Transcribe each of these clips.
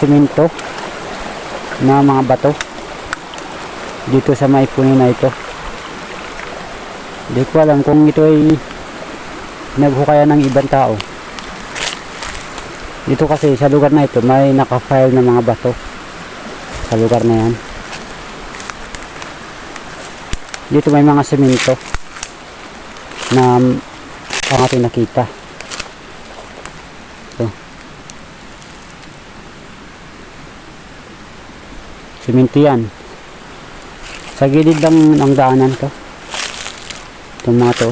simento na mga bato dito sa may puno na ito. Hindi ko alam kung ito ay naghukaya ng ibang tao. Dito kasi sa lugar na ito may nakafile na mga bato sa lugar na yan. Dito may mga semento na ang ating nakita. Semento yan. Sa gilid lang ng daanan to. Itong mga to.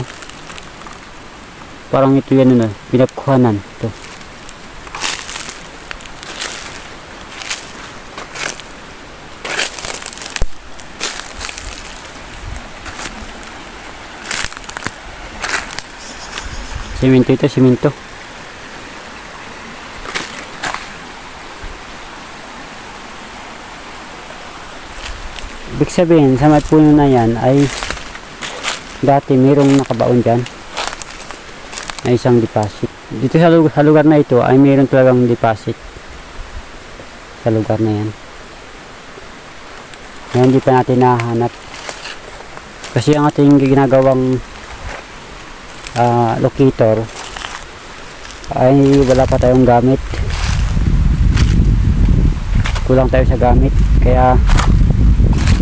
Parang ito yan ano, pinapkuhanan. Ito. Semento ito, semento. Ibig sabihin, sa may puno na yan ay dati mayroong nakabaon dyan na isang deposit. Dito sa lugar, sa lugar na ito ay mayroon talagang deposit sa lugar na yan. Ngayon hindi pa natin nahanap. Kasi ang ating ginagawang ah, locator ay wala pa tayong gamit kulang tayo sa gamit kaya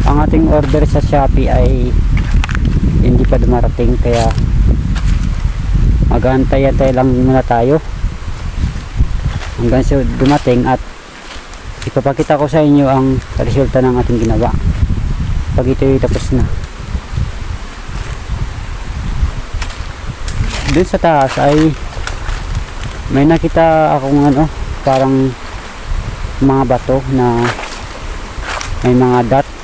ang ating order sa Shopee ay hindi pa dumarating kaya mag-antay-antay lang muna tayo. Hanggang sa dumating at ipapakita ko sa inyo ang resulta ng ating ginawa. Pag ito'y tapos na. Dun sa taas ay may nakita akong ano parang mga bato na may mga dot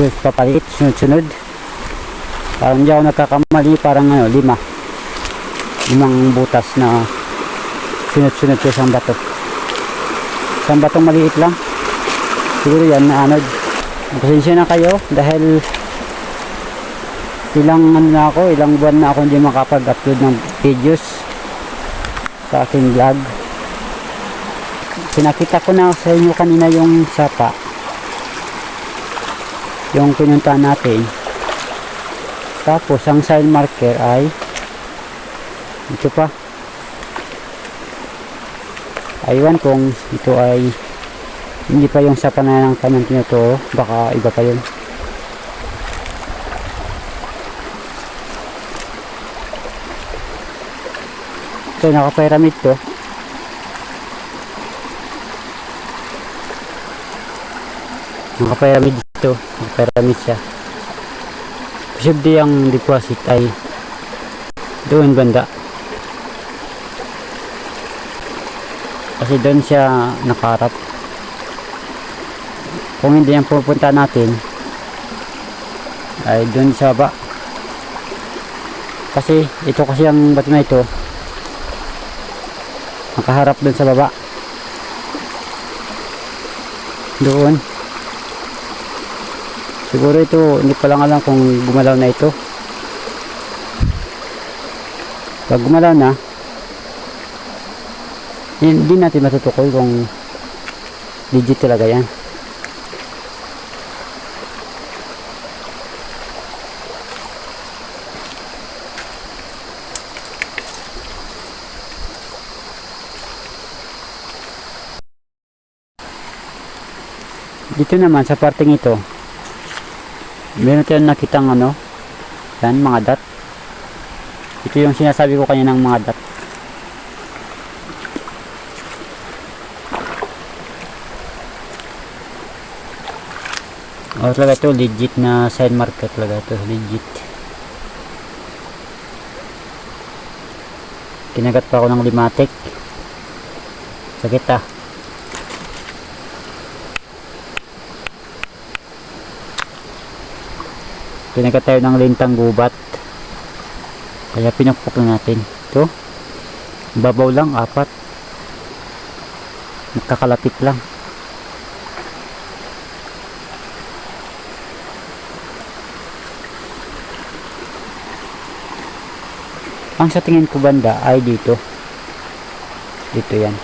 sunod papalit sunod sunod parang hindi ako nagkakamali parang ano lima. Limang butas na sunod sunod sa isang bato. Isang batong maliit lang. Siguro yan na anod pasensya na kayo dahil ilang ano na ako, ilang buwan na ako hindi makapag-upload ng videos sa aking vlog. Pinakita ko na sa inyo kanina yung sapa. Yung pinunta natin. Tapos ang sign marker ay ito pa. Aywan kung ito ay hindi pa yung sapa na ng kanyang tinuturo. Baka iba pa yun. Ito, naka-pyramid to. Naka-pyramid dito. Naka-pyramid siya. Posible ang deposit ay doon banda. Kasi doon siya nakaharap. Kung hindi yan pupunta natin, ay doon sa baba. Kasi ito kasi ang bato na ito, nakaharap dun sa baba doon siguro ito hindi pa lang alam kung gumalaw na ito. Pag gumalaw na hindi natin matutukoy kung legit talaga yan. Dito naman sa parting ito meron tayong nakitang ano yan mga dot. Ito yung sinasabi ko kanina ng mga dot. O talaga ito legit na sign marker talaga ito legit. Kinagat pa ako ng limatic sakit ah Pinagat tayo ng lintang gubat. Kaya pinakpok na natin. Ito. Babaw lang, apat. Nagkakalapit lang. Ang sa tingin ko banda ay dito. Dito yan.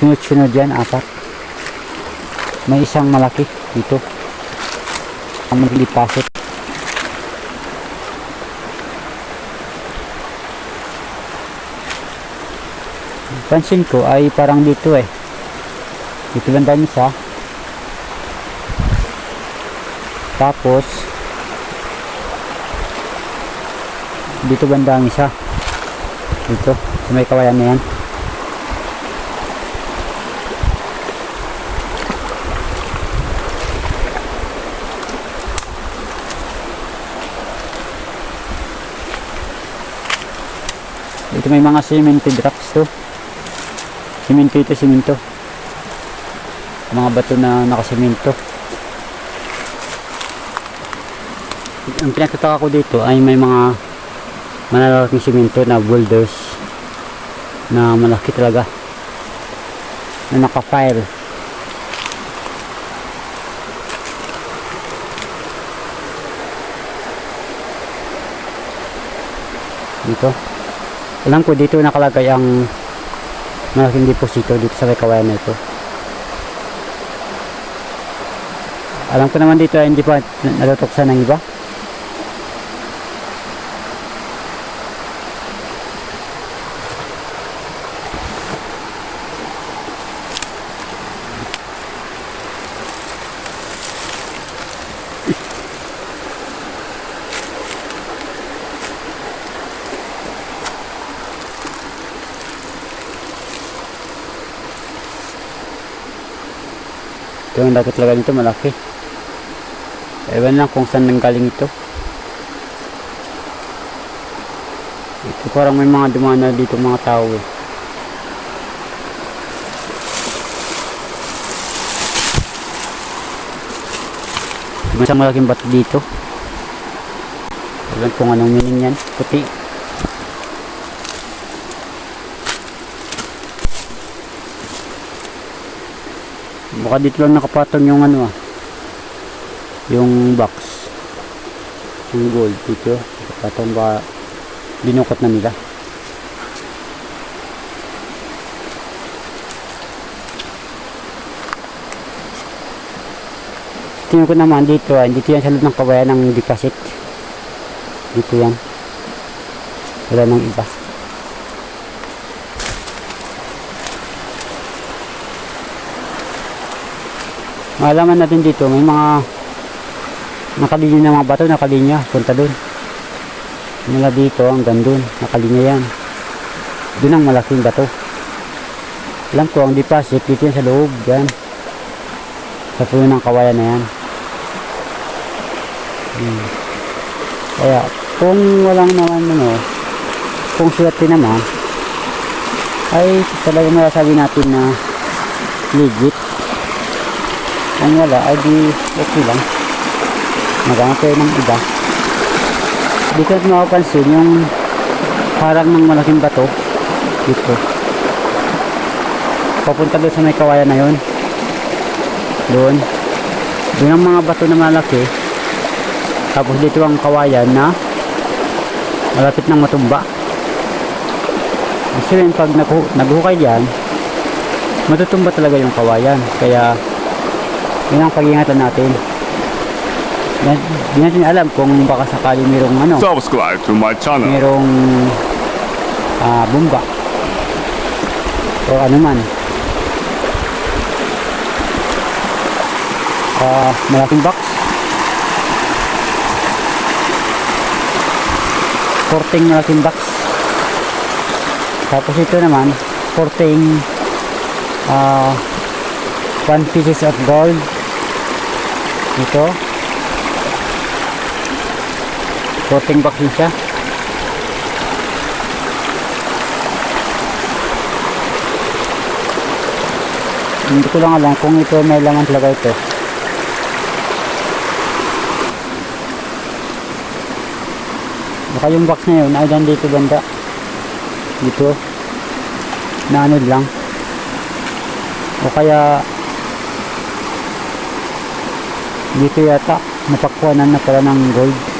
sunod-sunod yan, apat. May isang malaki dito. Ang maglipasit. Pansin ko ay parang dito eh. Dito lang dami isa. Tapos dito banda ang isa. Dito, sa may kawayan na yan. May mga cemented rocks to. Simento ito, simento. Mga bato na nakasimento. Ang pinagtataka ko dito ay may mga malalaking simento na boulders na malaki talaga na naka-file. Dito. Alam ko dito nakalagay ang malaking deposito dito sa may kawayan na ito. Alam ko naman dito hindi pa natutoksan ng iba. Ito yung dagat talaga nito malaki. Ewan lang kung saan nanggaling ito. Ito parang may mga dumana dito mga tao eh. May isang malaking bato dito. Ewan kung anong meaning yan. Puti. Baka dito lang nakapatong yung ano ah. Yung box. Yung gold dito. Nakapatong ba dinukot na nila. Tingnan ko naman dito ah. Dito yan sa ng kawayan ng deposit. Dito yan. Wala nang iba. Malaman natin dito, may mga nakalinya na mga bato, nakalinya, punta dun. Mula dito hanggang dun, nakalinya yan. Dun ang malaking bato. Alam ko, ang deposit dito yan sa loob, yan. Sa puno ng kawayan na yan. Hmm. Kaya, kung walang naman, ano, kung swerte naman, ay talaga masasabi natin na legit kung wala, ay di okay lang. Maghanap kayo ng iba. Dito at makapansin yung harang ng malaking bato. Dito. Papunta doon sa may kawayan na yun. Doon. Doon ang mga bato na malaki. Tapos dito ang kawayan na malapit ng matumba. Kasi rin pag nagu naghukay yan, matutumba talaga yung kawayan. Kaya yun ang pag-ingatan natin. Yan- Di natin alam kung baka sakali mayroong ano, Subscribe to my channel. mayroong ah, bumba. O ano man. Ah, malaking box. Porting malaking box. Tapos ito naman, porting ah, one pieces of gold. Ito. Porting box din siya. Hindi ko lang alam kung ito may laman talaga ito. Baka yung box na yun ay dito banda. Dito. Na ano lang. O kaya dito yata napakwanan na pala ng gold.